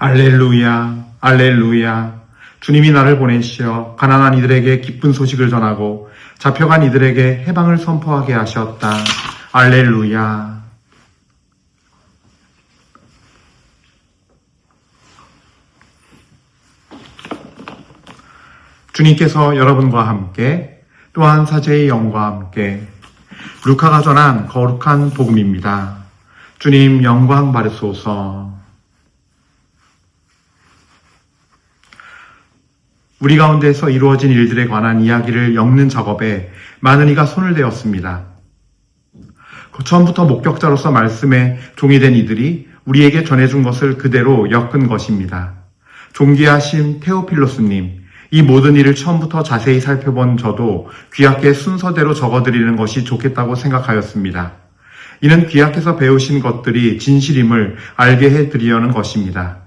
알렐루야, 알렐루야. 주님이 나를 보내시어 가난한 이들에게 기쁜 소식을 전하고 잡혀간 이들에게 해방을 선포하게 하셨다. 알렐루야. 주님께서 여러분과 함께 또한 사제의 영과 함께 루카가 전한 거룩한 복음입니다. 주님 영광 받으소서. 우리 가운데서 이루어진 일들에 관한 이야기를 엮는 작업에 많은 이가 손을 대었습니다. 그 처음부터 목격자로서 말씀에 종이 된 이들이 우리에게 전해준 것을 그대로 엮은 것입니다. 존귀하신 테오필로스님, 이 모든 일을 처음부터 자세히 살펴본 저도 귀하께 순서대로 적어드리는 것이 좋겠다고 생각하였습니다. 이는 귀하께서 배우신 것들이 진실임을 알게 해드리려는 것입니다.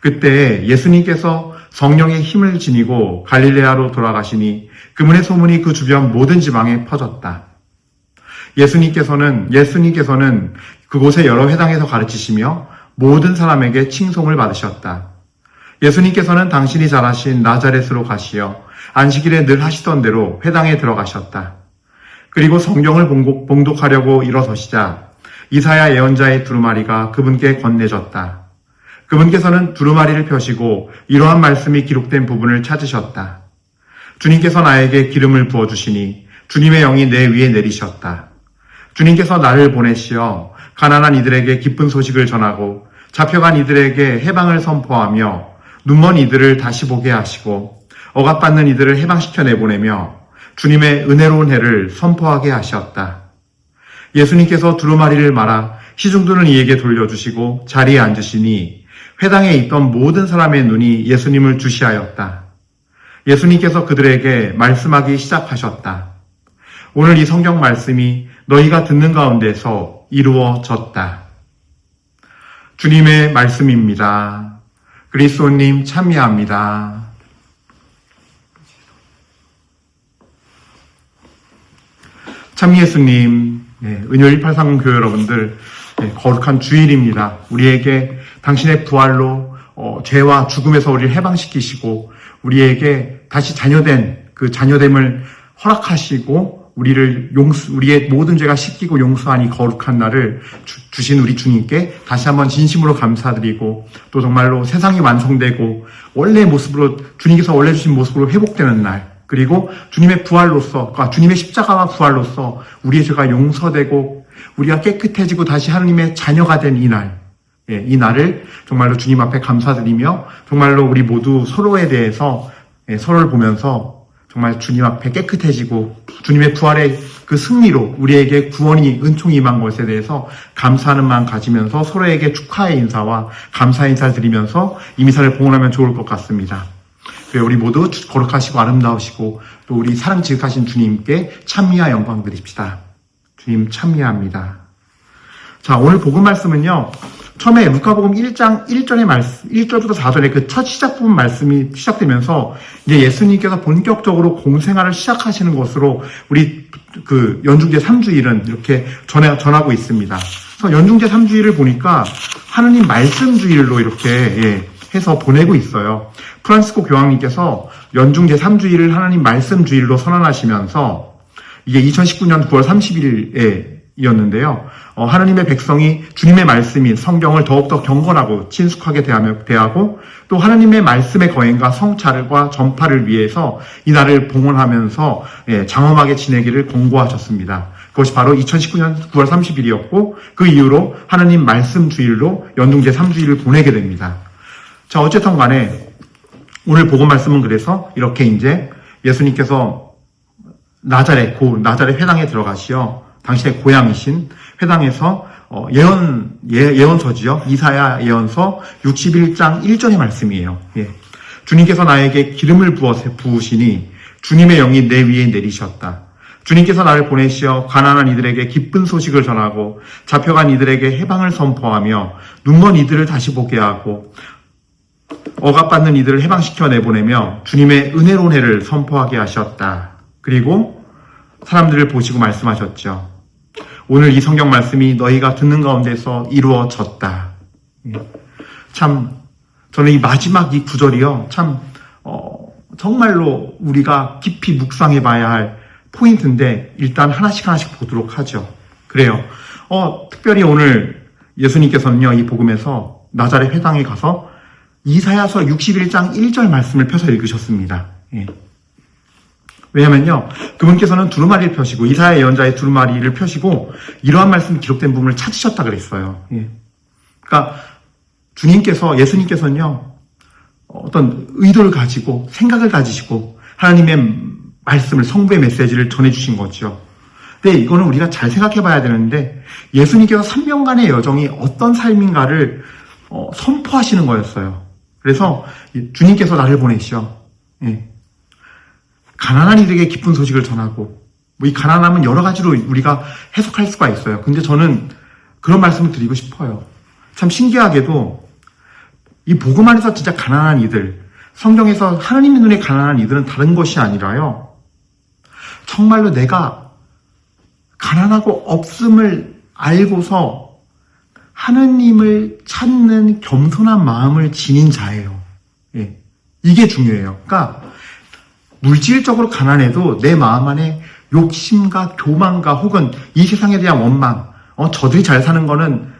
그때 예수님께서 성령의 힘을 지니고 갈릴레아로 돌아가시니 그분의 소문이 그 주변 모든 지방에 퍼졌다. 예수님께서는 예수님께서는 그곳의 여러 회당에서 가르치시며 모든 사람에게 칭송을 받으셨다. 예수님께서는 당신이 잘하신 나자렛으로 가시어 안식일에 늘 하시던 대로 회당에 들어가셨다. 그리고 성경을 봉독- 봉독하려고 일어서시자 이사야 예언자의 두루마리가 그분께 건네졌다. 그분께서는 두루마리를 펴시고 이러한 말씀이 기록된 부분을 찾으셨다. 주님께서 나에게 기름을 부어주시니 주님의 영이 내 위에 내리셨다. 주님께서 나를 보내시어 가난한 이들에게 기쁜 소식을 전하고 잡혀간 이들에게 해방을 선포하며 눈먼 이들을 다시 보게 하시고 억압받는 이들을 해방시켜 내보내며 주님의 은혜로운 해를 선포하게 하셨다. 예수님께서 두루마리를 말아 시중도는 이에게 돌려주시고 자리에 앉으시니 회당에 있던 모든 사람의 눈이 예수님을 주시하였다. 예수님께서 그들에게 말씀하기 시작하셨다. 오늘 이 성경 말씀이 너희가 듣는 가운데서 이루어졌다. 주님의 말씀입니다. 그리스도님 참여합니다. 참 예수님, 네, 은요 1830 교회 여러분들, 네, 거룩한 주일입니다. 우리에게 당신의 부활로 어, 죄와 죽음에서 우리를 해방시키시고 우리에게 다시 자녀된 그 자녀됨을 허락하시고 우리를 용수, 우리의 모든 죄가 씻기고 용서한 이 거룩한 날을 주, 신 우리 주님께 다시 한번 진심으로 감사드리고 또 정말로 세상이 완성되고 원래 모습으로 주님께서 원래 주신 모습으로 회복되는 날 그리고 주님의 부활로서 아, 주님의 십자가와 부활로서 우리의 죄가 용서되고 우리가 깨끗해지고 다시 하나님의 자녀가 된 이 날, 예, 이 날을 정말로 주님 앞에 감사드리며 정말로 우리 모두 서로에 대해서 예, 서로를 보면서 정말 주님 앞에 깨끗해지고 주님의 부활의 그 승리로 우리에게 구원이 은총이 임한 것에 대해서 감사하는 마음 가지면서 서로에게 축하의 인사와 감사 인사를 드리면서 이 미사를 봉헌하면 좋을 것 같습니다. 우리 모두 거룩하시고 아름다우시고 또 우리 사랑 지극하신 주님께 찬미와 영광 드립시다. 주님 찬미합니다. 자, 오늘 복음 말씀은요. 처음에 루카복음 1장 1절의 말씀, 1절부터 4절의 그 첫 시작 부분 말씀이 시작되면서 이제 예수님께서 본격적으로 공생활을 시작하시는 것으로 우리 그 연중제 3주일은 이렇게 전해, 전하고 있습니다. 그래서 연중제 3주일을 보니까 하느님 말씀 주일로 이렇게 예, 해서 보내고 있어요. 프란시스코 교황님께서 연중제 3주일을 하나님 말씀 주일로 선언하시면서 이게 2019년 9월 30일에 이었는데요. 어, 하나님의 백성이 주님의 말씀인 성경을 더욱더 경건하고 친숙하게 대하며, 대하고 또 하나님의 말씀의 거행과 성찰과 전파를 위해서 이 날을 봉헌하면서 예, 장엄하게 지내기를 권고하셨습니다. 그것이 바로 2019년 9월 30일이었고 그 이후로 하나님 말씀 주일로 연중제 3주일을 보내게 됩니다. 자, 어쨌든 간에 오늘 복음 말씀은 그래서 이렇게 이제 예수님께서 나자렛, 고 나자렛 회당에 들어가시어 당신의 고향이신 회당에서 어, 예언, 예, 예언서지요. 이사야 예언서 61장 1절의 말씀이에요. 예. 주님께서 나에게 기름을 부으시니 주님의 영이 내 위에 내리셨다. 주님께서 나를 보내시어 가난한 이들에게 기쁜 소식을 전하고 잡혀간 이들에게 해방을 선포하며 눈먼 이들을 다시 보게 하고 억압받는 이들을 해방시켜 내보내며 주님의 은혜로운 해를 선포하게 하셨다. 그리고 사람들을 보시고 말씀하셨죠. 오늘 이 성경 말씀이 너희가 듣는 가운데서 이루어졌다. 예. 참 저는 이 마지막 이 구절이요, 참, 어, 정말로 우리가 깊이 묵상해 봐야 할 포인트인데, 일단 하나씩 하나씩 보도록 하죠. 그래요. 어, 특별히 오늘 예수님께서는요, 이 복음에서 나자렛 회당에 가서 이사야서 61장 1절 말씀을 펴서 읽으셨습니다. 예. 왜냐면요, 그분께서는 두루마리를 펴시고, 이사야 예언자의 두루마리를 펴시고, 이러한 말씀이 기록된 부분을 찾으셨다 그랬어요. 예. 그러니까, 주님께서, 예수님께서는요, 어떤 의도를 가지고, 생각을 가지시고, 하나님의 말씀을, 성부의 메시지를 전해 주신 거죠. 근데 이거는 우리가 잘 생각해 봐야 되는데, 예수님께서 3년간의 여정이 어떤 삶인가를 어, 선포하시는 거였어요. 그래서 주님께서 나를 보내시죠. 예. 가난한 이들에게 기쁜 소식을 전하고 뭐 이 가난함은 여러 가지로 우리가 해석할 수가 있어요. 근데 저는 그런 말씀을 드리고 싶어요. 참 신기하게도 이 복음 안에서 진짜 가난한 이들, 성경에서 하나님의 눈에 가난한 이들은 다른 것이 아니라요. 정말로 내가 가난하고 없음을 알고서 하느님을 찾는 겸손한 마음을 지닌 자예요. 예. 이게 중요해요. 그러니까 물질적으로 가난해도 내 마음 안에 욕심과 교만과 혹은 이 세상에 대한 원망, 어, 저들이 잘 사는 거는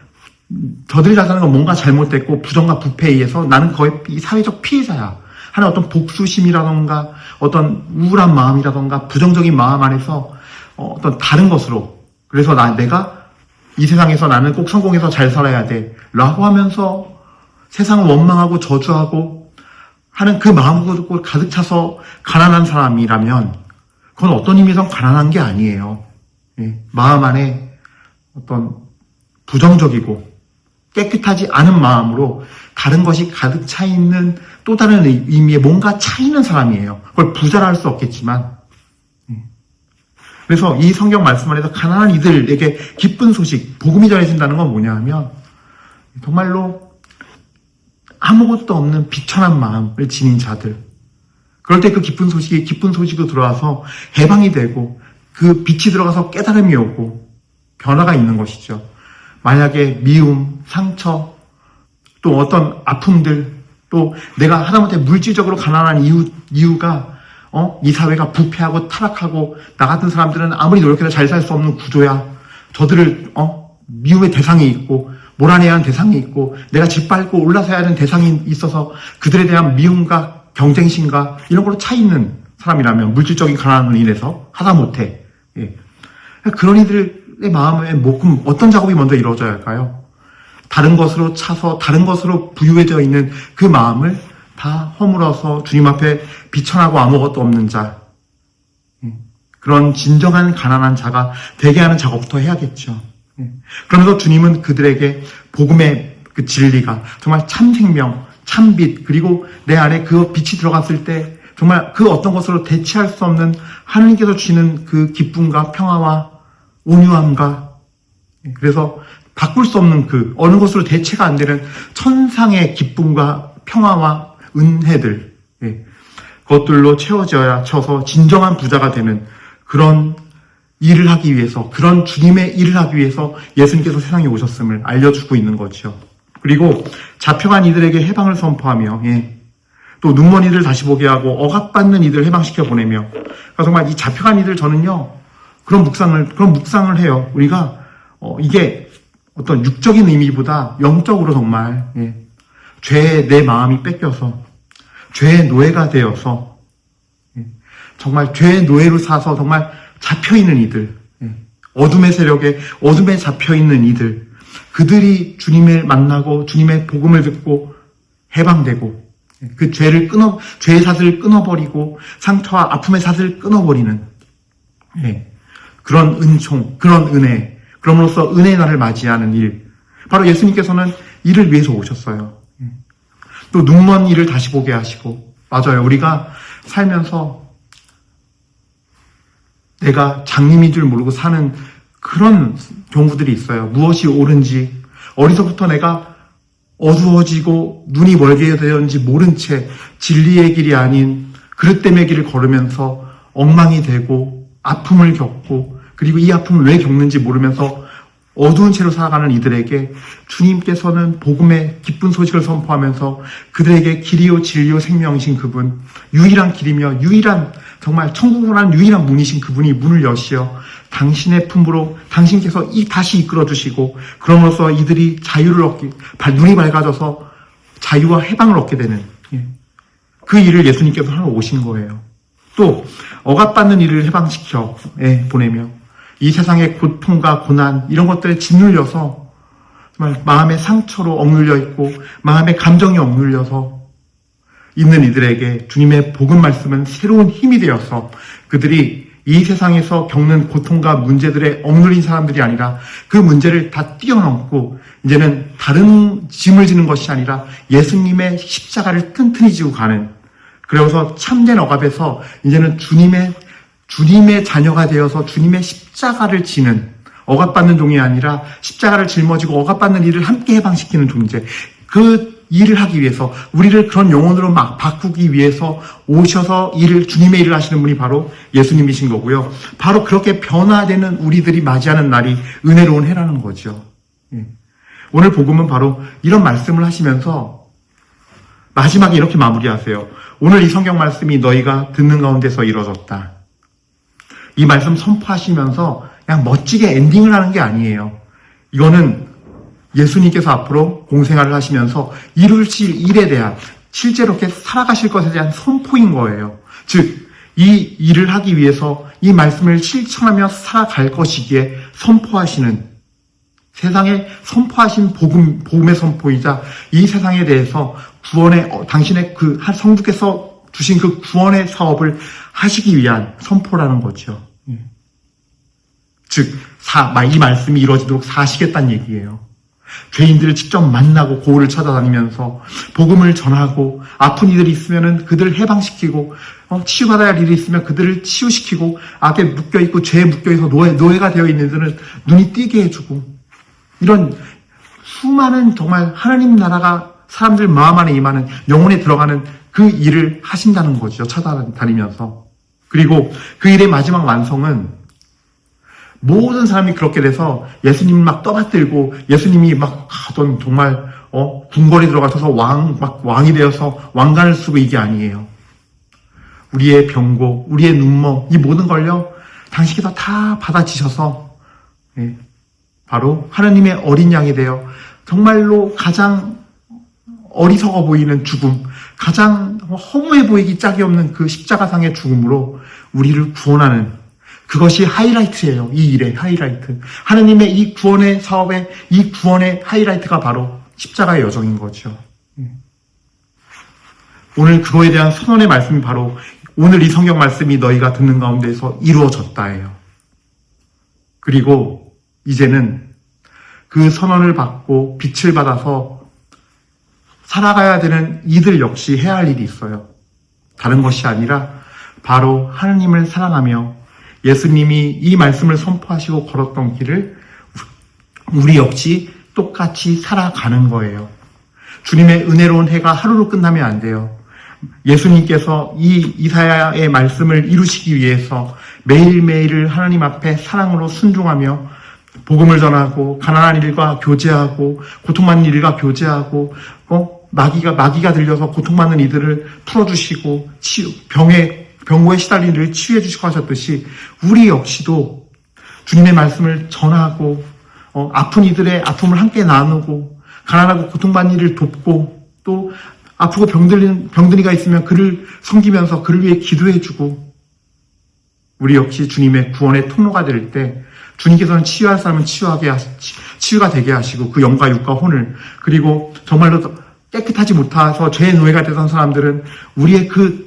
저들이 잘 사는 건 뭔가 잘못됐고 부정과 부패에 의해서 나는 거의 이 사회적 피해자야. 하는 어떤 복수심이라던가 어떤 우울한 마음이라던가 부정적인 마음 안에서 어, 어떤 다른 것으로 그래서 나 내가 이 세상에서 나는 꼭 성공해서 잘 살아야 돼 라고 하면서 세상을 원망하고 저주하고 하는 그 마음으로 가득 차서 가난한 사람이라면 그건 어떤 의미에선 가난한 게 아니에요. 예, 마음 안에 어떤 부정적이고 깨끗하지 않은 마음으로 다른 것이 가득 차 있는 또 다른 의미의 뭔가 차 있는 사람이에요. 그걸 부자라 할 수 없겠지만. 예. 그래서 이 성경 말씀 안에서 가난한 이들에게 기쁜 소식, 복음이 전해진다는 건 뭐냐 하면 정말로 아무것도 없는 비천한 마음을 지닌 자들. 그럴 때 그 기쁜 소식이 기쁜 소식으로 들어와서 해방이 되고 그 빛이 들어가서 깨달음이 오고 변화가 있는 것이죠. 만약에 미움, 상처, 또 어떤 아픔들, 또 내가 하다못해 물질적으로 가난한 이유, 이유가 어? 이 사회가 부패하고 타락하고 나 같은 사람들은 아무리 노력해도 잘 살 수 없는 구조야. 저들을 어? 미움의 대상이 있고 몰아내야 하는 대상이 있고 내가 짓밟고 올라서야 하는 대상이 있어서 그들에 대한 미움과 경쟁심과 이런 걸로 차 있는 사람이라면 물질적인 가난으로 인해서 하다못해 예. 그런 이들의 마음에 뭐 그럼 어떤 작업이 먼저 이루어져야 할까요? 다른 것으로 차서 다른 것으로 부유해져 있는 그 마음을 다 허물어서 주님 앞에 비천하고 아무것도 없는 자 예. 그런 진정한 가난한 자가 되게 하는 작업부터 해야겠죠. 예. 그러면서 주님은 그들에게 복음의 그 진리가 정말 참 생명, 참 빛, 그리고 내 안에 그 빛이 들어갔을 때 정말 그 어떤 것으로 대체할 수 없는 하나님께서 주시는 그 기쁨과 평화와 온유함과 예. 그래서 바꿀 수 없는 그 어느 것으로 대체가 안 되는 천상의 기쁨과 평화와 은혜들 예. 그것들로 채워져야 쳐서 진정한 부자가 되는 그런 일을 하기 위해서 그런 주님의 일을 하기 위해서 예수님께서 세상에 오셨음을 알려주고 있는 거죠. 그리고 잡혀간 이들에게 해방을 선포하며 예. 또 눈먼 이들 다시 보게 하고 억압받는 이들 해방시켜 보내며 그러니까 정말 이 잡혀간 이들 저는요 그런 묵상을 그런 묵상을 해요. 우리가 어, 이게 어떤 육적인 의미보다 영적으로 정말 예. 죄에 내 마음이 뺏겨서 죄의 노예가 되어서 예. 정말 죄의 노예로 사서 정말 잡혀 있는 이들, 예. 어둠의 세력에 어둠에 잡혀 있는 이들, 그들이 주님을 만나고 주님의 복음을 듣고 해방되고 예. 그 죄를 끊어 죄의 사슬을 끊어버리고 상처와 아픔의 사슬을 끊어버리는 예. 그런 은총, 그런 은혜, 그럼으로써 은혜의 날을 맞이하는 일. 바로 예수님께서는 이를 위해서 오셨어요. 예. 또 눈먼 이를 다시 보게 하시고 맞아요. 우리가 살면서 내가 장님인 줄 모르고 사는 그런 경우들이 있어요. 무엇이 옳은지 어디서부터 내가 어두워지고 눈이 멀게 되었는지 모른 채 진리의 길이 아닌 그릇됨의 길을 걸으면서 엉망이 되고 아픔을 겪고 그리고 이 아픔을 왜 겪는지 모르면서 어두운 채로 살아가는 이들에게 주님께서는 복음의 기쁜 소식을 선포하면서 그들에게 길이요 진리요 생명이신 그분, 유일한 길이며 유일한 정말 천국을 하는 유일한 문이신 그분이 문을 여시어 당신의 품으로 당신께서 이 다시 이끌어 주시고 그럼으로써 이들이 자유를 얻기 발- 눈이 밝아져서 자유와 해방을 얻게 되는 예. 그 일을 예수님께서 하러 오신 거예요. 또 억압받는 일을 해방시켜 예, 보내며 이 세상의 고통과 고난 이런 것들에 짓눌려서 정말 마음의 상처로 억눌려 있고 마음의 감정이 억눌려서 있는 이들에게 주님의 복음 말씀은 새로운 힘이 되어서 그들이 이 세상에서 겪는 고통과 문제들에 억눌린 사람들이 아니라 그 문제를 다 뛰어넘고 이제는 다른 짐을 지는 것이 아니라 예수님의 십자가를 튼튼히 지고 가는 그래서 참된 억압에서 이제는 주님의 주님의 자녀가 되어서 주님의 십자가를 지는 억압받는 종이 아니라 십자가를 짊어지고 억압받는 일을 함께 해방시키는 존재. 그 일을 하기 위해서 우리를 그런 영혼으로 막 바꾸기 위해서 오셔서 일을 주님의 일을 하시는 분이 바로 예수님이신 거고요. 바로 그렇게 변화되는 우리들이 맞이하는 날이 은혜로운 해라는 거죠. 예. 오늘 복음은 바로 이런 말씀을 하시면서 마지막에 이렇게 마무리하세요. 오늘 이 성경 말씀이 너희가 듣는 가운데서 이루어졌다. 이 말씀 선포하시면서 그냥 멋지게 엔딩을 하는 게 아니에요. 이거는 예수님께서 앞으로 공생활을 하시면서 이루실 일에 대한 실제로 이렇게 살아가실 것에 대한 선포인 거예요. 즉, 이 일을 하기 위해서 이 말씀을 실천하며 살아갈 것이기에 선포하시는 세상에 선포하신 복음, 복음의 선포이자 이 세상에 대해서 구원의, 어, 당신의 그한 성부께서 주신 그 구원의 사업을 하시기 위한 선포라는 거죠. 예. 즉, 사, 마- 이 말씀이 이루어지도록 사시겠다는 얘기예요. 죄인들을 직접 만나고 고을을 찾아다니면서 복음을 전하고 아픈 이들이 있으면은 그들을 해방시키고 어, 치유받아야 할 일이 있으면 그들을 치유시키고 악에 묶여 있고 죄에 묶여 있어 노예 노예가 되어 있는 이들은 눈이 띄게 해주고 이런 수많은 정말 하나님 나라가 사람들 마음 안에 임하는 영혼에 들어가는 그 일을 하신다는 거죠. 찾아다니면서. 그리고 그 일의 마지막 완성은 모든 사람이 그렇게 돼서 예수님을 막 떠받들고 예수님이 막 가던 정말 어 궁궐에 들어가셔서 왕 막 왕이 되어서 왕관을 쓰고 이게 아니에요. 우리의 병고, 우리의 눈먼 이 모든 걸요 당신께서 다 받아지셔서 예, 바로 하나님의 어린 양이 되어 정말로 가장 어리석어 보이는 죽음, 가장 허무해 보이기 짝이 없는 그 십자가상의 죽음으로 우리를 구원하는 그것이 하이라이트예요. 이 일의 하이라이트. 하나님의 이 구원의 사업의 이 구원의 하이라이트가 바로 십자가의 여정인 거죠. 예. 오늘 그거에 대한 선언의 말씀이 바로 오늘 이 성경 말씀이 너희가 듣는 가운데서 이루어졌다예요. 그리고 이제는 그 선언을 받고 빛을 받아서 살아가야 되는 이들 역시 해야 할 일이 있어요. 다른 것이 아니라 바로 하나님을 사랑하며 예수님이 이 말씀을 선포하시고 걸었던 길을 우리 역시 똑같이 살아가는 거예요. 주님의 은혜로운 해가 하루로 끝나면 안 돼요. 예수님께서 이 이사야의 말씀을 이루시기 위해서 매일매일을 하나님 앞에 사랑으로 순종하며 복음을 전하고 가난한 일과 교제하고 고통받는 일과 교제하고 어? 마귀가 마귀가 들려서 고통받는 이들을 풀어주시고 치유 병에 병고에 시달린 이를 치유해 주시고 하셨듯이 우리 역시도 주님의 말씀을 전하고 어, 아픈 이들의 아픔을 함께 나누고 가난하고 고통받는 이를 돕고 또 아프고 병들린 병들이가 있으면 그를 섬기면서 그를 위해 기도해주고 우리 역시 주님의 구원의 통로가 될 때 주님께서는 치유할 사람은 치유하게 하시, 치유가 되게 하시고 그 영과 육과 혼을 그리고 정말로 깨끗하지 못해서 죄의 노예가 되던 사람들은 우리의 그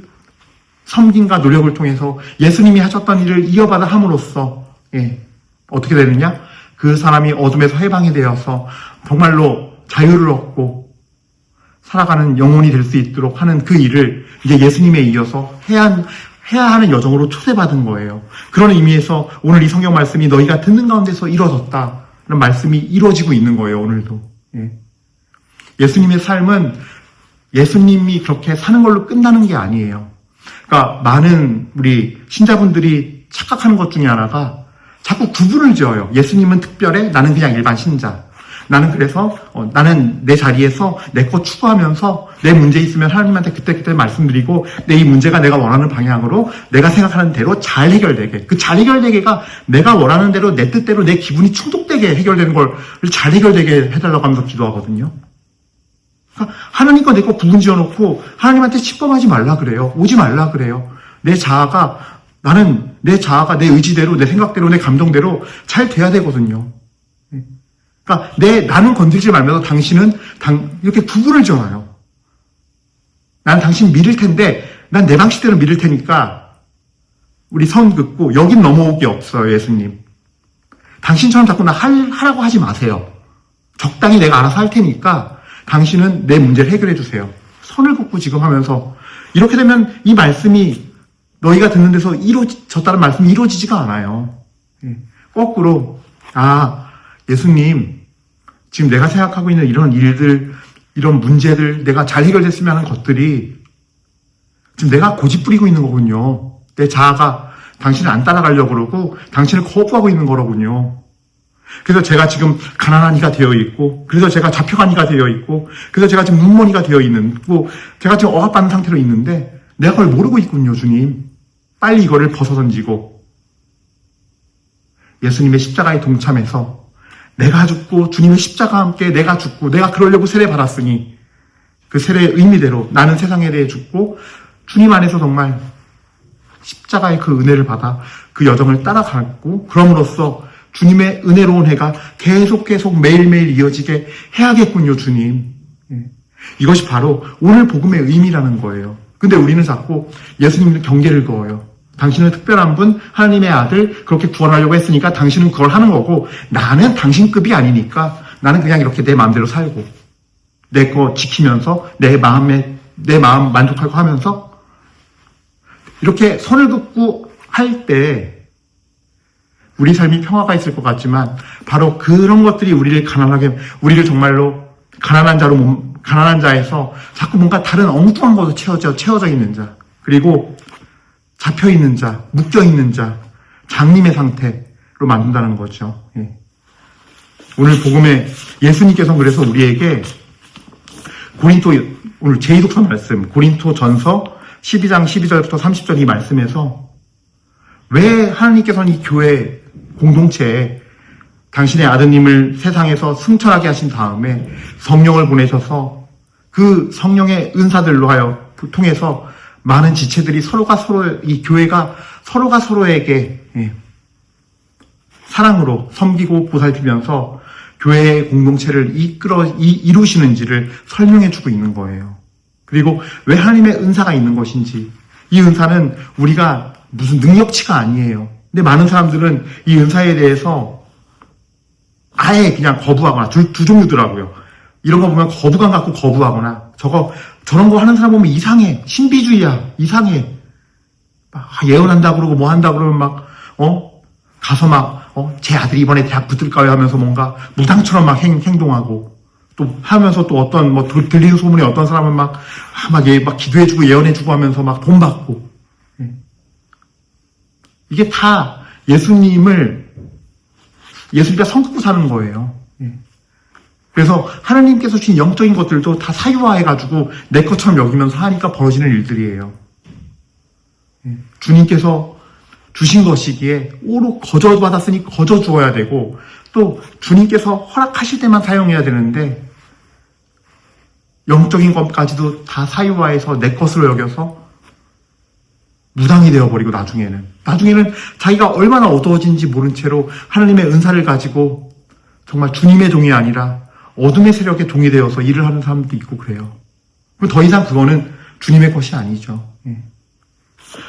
섬김과 노력을 통해서 예수님이 하셨던 일을 이어받아 함으로써 예, 어떻게 되느냐? 그 사람이 어둠에서 해방이 되어서 정말로 자유를 얻고 살아가는 영혼이 될 수 있도록 하는 그 일을 이제 예수님에 이어서 해야, 한- 해야 하는 여정으로 초대받은 거예요. 그런 의미에서 오늘 이 성경 말씀이 너희가 듣는 가운데서 이루어졌다는 말씀이 이루어지고 있는 거예요, 오늘도. 예. 예수님의 삶은 예수님이 그렇게 사는 걸로 끝나는 게 아니에요. 그러니까 많은 우리 신자분들이 착각하는 것 중에 하나가 자꾸 구분을 지어요. 예수님은 특별해, 나는 그냥 일반 신자. 나는 그래서 어, 나는 내 자리에서 내것 추구하면서 내 문제 있으면 하나님한테 그때그때 말씀드리고 내 이 문제가 내가 원하는 방향으로 내가 생각하는 대로 잘 해결되게 그 잘 해결되게가 내가 원하는 대로 내 뜻대로 내 기분이 충족되게 해결되는 걸 잘 해결되게 해달라고 하면서 기도하거든요. 내 거 구분 지어놓고 하나님한테 침범하지 말라 그래요. 오지 말라 그래요. 내 자아가 나는 내 자아가 내 의지대로 내 생각대로 내 감정대로 잘 돼야 되거든요. 그러니까 내 나는 건들지 말면서 당신은 당, 이렇게 구분을 지어놔요. 난 당신 믿을 텐데 난 내 방식대로 믿을 테니까 우리 선 긋고 여긴 넘어오기 없어요 예수님. 당신처럼 자꾸 나 할, 하라고 하지 마세요. 적당히 내가 알아서 할 테니까 당신은 내 문제를 해결해 주세요. 선을 긋고 지금 하면서 이렇게 되면 이 말씀이 너희가 듣는 데서 이루어졌다는 말씀이 이루어지지가 않아요. 예. 거꾸로 아 예수님 지금 내가 생각하고 있는 이런 일들 이런 문제들 내가 잘 해결됐으면 하는 것들이 지금 내가 고집 부리고 있는 거군요. 내 자아가 당신을 안 따라가려고 그러고 당신을 거부하고 있는 거로군요. 그래서 제가 지금 가난한 이가 되어 있고, 그래서 제가 잡혀간 이가 되어 있고, 그래서 제가 지금 눈먼이가 되어 있고, 제가 지금 억압받는 상태로 있는데, 내가 그걸 모르고 있군요, 주님. 빨리 이거를 벗어 던지고, 예수님의 십자가에 동참해서, 내가 죽고, 주님의 십자가와 함께 내가 죽고, 내가 그러려고 세례 받았으니, 그 세례의 의미대로 나는 세상에 대해 죽고, 주님 안에서 정말 십자가의 그 은혜를 받아 그 여정을 따라가고, 그럼으로써 주님의 은혜로운 해가 계속 계속 매일매일 이어지게 해야겠군요, 주님. 예. 이것이 바로 오늘 복음의 의미라는 거예요. 근데 우리는 자꾸 예수님을 경계를 그어요. 당신은 특별한 분, 하나님의 아들, 그렇게 구원하려고 했으니까 당신은 그걸 하는 거고, 나는 당신급이 아니니까 나는 그냥 이렇게 내 마음대로 살고, 내 거 지키면서, 내 마음에, 내 마음 만족하고 하면서, 이렇게 선을 긋고 할 때, 우리 삶이 평화가 있을 것 같지만 바로 그런 것들이 우리를 가난하게 우리를 정말로 가난한 자로 몸- 가난한 자에서 자꾸 뭔가 다른 엉뚱한 것으로 채워져 채워져 있는 자 그리고 잡혀 있는 자 묶여 있는 자 장님의 상태로 만든다는 거죠. 예. 오늘 복음에 예수님께서 그래서 우리에게 고린토 오늘 제2독서 말씀 고린토 전서 12장 12절부터 30절 이 말씀에서 왜 하나님께서는 이 교회 공동체에 당신의 아드님을 세상에서 승천하게 하신 다음에 성령을 보내셔서 그 성령의 은사들로 하여 통해서 많은 지체들이 서로가 서로 이 교회가 서로가 서로에게 예, 사랑으로 섬기고 보살피면서 교회의 공동체를 이끌어 이, 이루시는지를 설명해 주고 있는 거예요. 그리고 왜 하나님의 은사가 있는 것인지 이 은사는 우리가 무슨 능력치가 아니에요. 근데 많은 사람들은 이 은사에 대해서 아예 그냥 거부하거나 두, 두 종류더라고요. 이런 거 보면 거부감 갖고 거부하거나 저거 저런 거 하는 사람 보면 이상해 신비주의야 이상해 막 예언한다 그러고 뭐 한다 그러면 막어 가서 막어제 아들이 이번에 대학 붙을까요 하면서 뭔가 무당처럼 막 행, 행동하고 또 하면서 또 어떤 뭐 들- 들리는 소문에 어떤 사람은 막막막 기도해주고 예언해주고 하면서 막 돈 받고 예. 이게 다 예수님을 예수님과 성급고 사는 거예요. 예. 그래서 하나님께서 주신 영적인 것들도 다 사유화해가지고 내 것처럼 여기면서 하니까 벌어지는 일들이에요. 예. 주님께서 주신 것이기에 오로 거저 받았으니 거저 주어야 되고 또 주님께서 허락하실 때만 사용해야 되는데 영적인 것까지도 다 사유화해서 내 것으로 여겨서 무당이 되어버리고 나중에는 나중에는 자기가 얼마나 어두워진지 모른 채로 하나님의 은사를 가지고 정말 주님의 종이 아니라 어둠의 세력의 종이 되어서 일을 하는 사람도 있고 그래요. 더 이상 그거는 주님의 것이 아니죠. 예.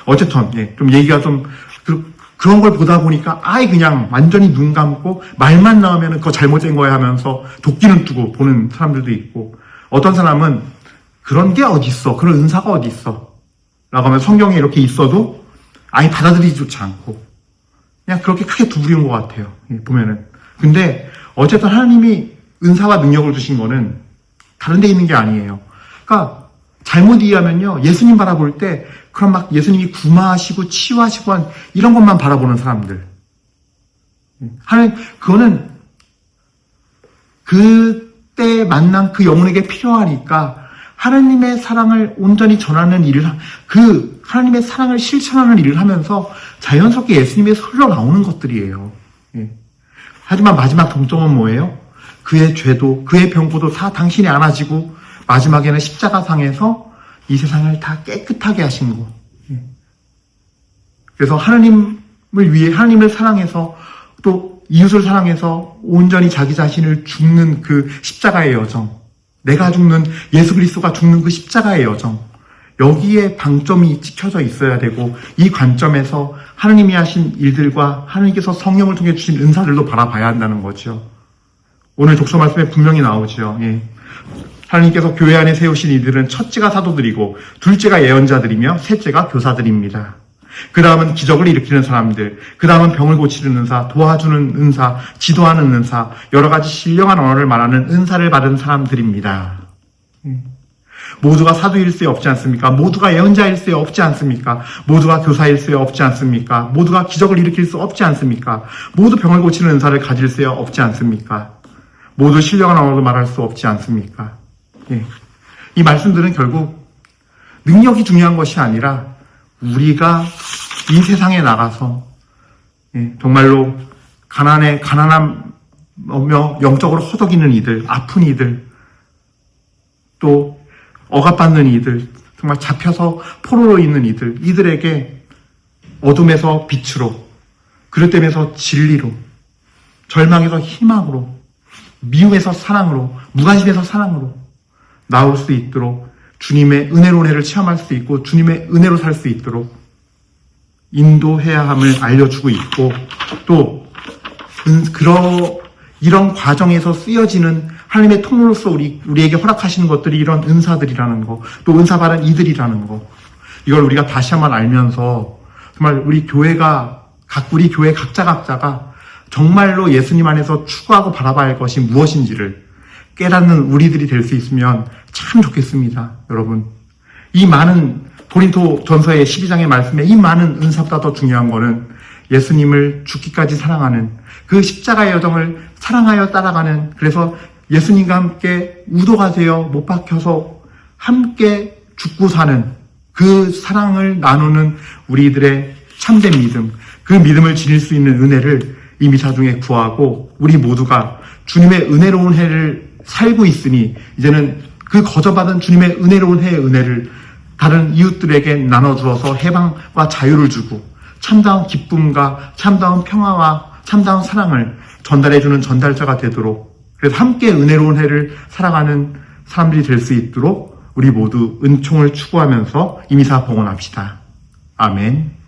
어쨌든 예, 좀 얘기가 좀 그, 그런 걸 보다 보니까 아예 그냥 완전히 눈 감고 말만 나오면 그거 잘못된 거야 하면서 도끼는 두고 보는 사람들도 있고 어떤 사람은 그런 게 어디 있어 그런 은사가 어디 있어 라고 하면 성경에 이렇게 있어도 아예 받아들이지조차 않고 그냥 그렇게 크게 두부리는 것 같아요 예, 보면은. 근데 어쨌든 하나님이 은사와 능력을 주신 거는 다른 데 있는 게 아니에요. 그러니까 잘못 이해하면요 예수님 바라볼 때 그런 막 예수님이 구마하시고 치유하시고 한 이런 것만 바라보는 사람들. 하나님, 그거는 그때 만난 그 영혼에게 필요하니까 하나님의 사랑을 온전히 전하는 일을, 하- 그 하나님의 사랑을 실천하는 일을 하면서 자연스럽게 예수님의 흘러나오는 것들이에요. 예. 하지만 마지막 동점은 뭐예요? 그의 죄도, 그의 병고도 다 당신이 안아지고 마지막에는 십자가상에서 이 세상을 다 깨끗하게 하신 거. 예. 그래서 하나님을 위해 하나님을 사랑해서 또 이웃을 사랑해서 온전히 자기 자신을 죽는 그 십자가의 여정. 내가 죽는 예수 그리스도가 죽는 그 십자가의 여정. 여기에 방점이 찍혀져 있어야 되고 이 관점에서 하나님이 하신 일들과 하나님께서 성령을 통해 주신 은사들도 바라봐야 한다는 거죠. 오늘 독서 말씀에 분명히 나오죠. 예. 하나님께서 교회 안에 세우신 이들은 첫째가 사도들이고 둘째가 예언자들이며 셋째가 교사들입니다. 그 다음은 기적을 일으키는 사람들, 그 다음은 병을 고치는 은사, 도와주는 은사, 지도하는 은사, 여러 가지 신령한 언어를 말하는 은사를 받은 사람들입니다. 음. 모두가 사도일 수 없지 않습니까? 모두가 예언자일 수 없지 않습니까? 모두가 교사일 수 없지 않습니까? 모두가 기적을 일으킬 수 없지 않습니까? 모두 병을 고치는 은사를 가질 수 없지 않습니까? 모두 신령한 언어로 말할 수 없지 않습니까? 예. 이 말씀들은 결국 능력이 중요한 것이 아니라 우리가 이 세상에 나가서 예, 정말로 가난에 가난하며 영적으로 허덕이는 이들, 아픈 이들, 또 억압받는 이들, 정말 잡혀서 포로로 있는 이들, 이들에게 어둠에서 빛으로, 그릇됨에서 진리로, 절망에서 희망으로, 미움에서 사랑으로, 무관심에서 사랑으로 나올 수 있도록 주님의 은혜로운 해를 체험할 수 있고 주님의 은혜로 살 수 있도록 인도해야 함을 알려주고 있고 또 은- 그러 이런 과정에서 쓰여지는 하나님의 통로로서 우리 우리에게 허락하시는 것들이 이런 은사들이라는 거, 또 은사 받은 이들이라는 거. 이걸 우리가 다시 한번 알면서 정말 우리 교회가 각 우리 교회 각자 각자가 정말로 예수님 안에서 추구하고 바라봐야 할 것이 무엇인지를 깨닫는 우리들이 될 수 있으면 참 좋겠습니다, 여러분. 이 많은 고린토 전서의 12장의 말씀에 이 많은 은사보다 더 중요한 거는 예수님을 죽기까지 사랑하는 그 십자가의 여정을 사랑하여 따라가는 그래서 예수님과 함께 우도가 되어 못 박혀서 함께 죽고 사는 그 사랑을 나누는 우리들의 참된 믿음, 그 믿음을 지닐 수 있는 은혜를 이 미사 중에 구하고 우리 모두가 주님의 은혜로운 해를 살고 있으니 이제는 그 거저받은 주님의 은혜로운 해의 은혜를 다른 이웃들에게 나눠주어서 해방과 자유를 주고 참다운 기쁨과 참다운 평화와 참다운 사랑을 전달해주는 전달자가 되도록 그래서 함께 은혜로운 해를 살아가는 사람들이 될 수 있도록 우리 모두 은총을 추구하면서 이미사 봉헌합시다. 아멘.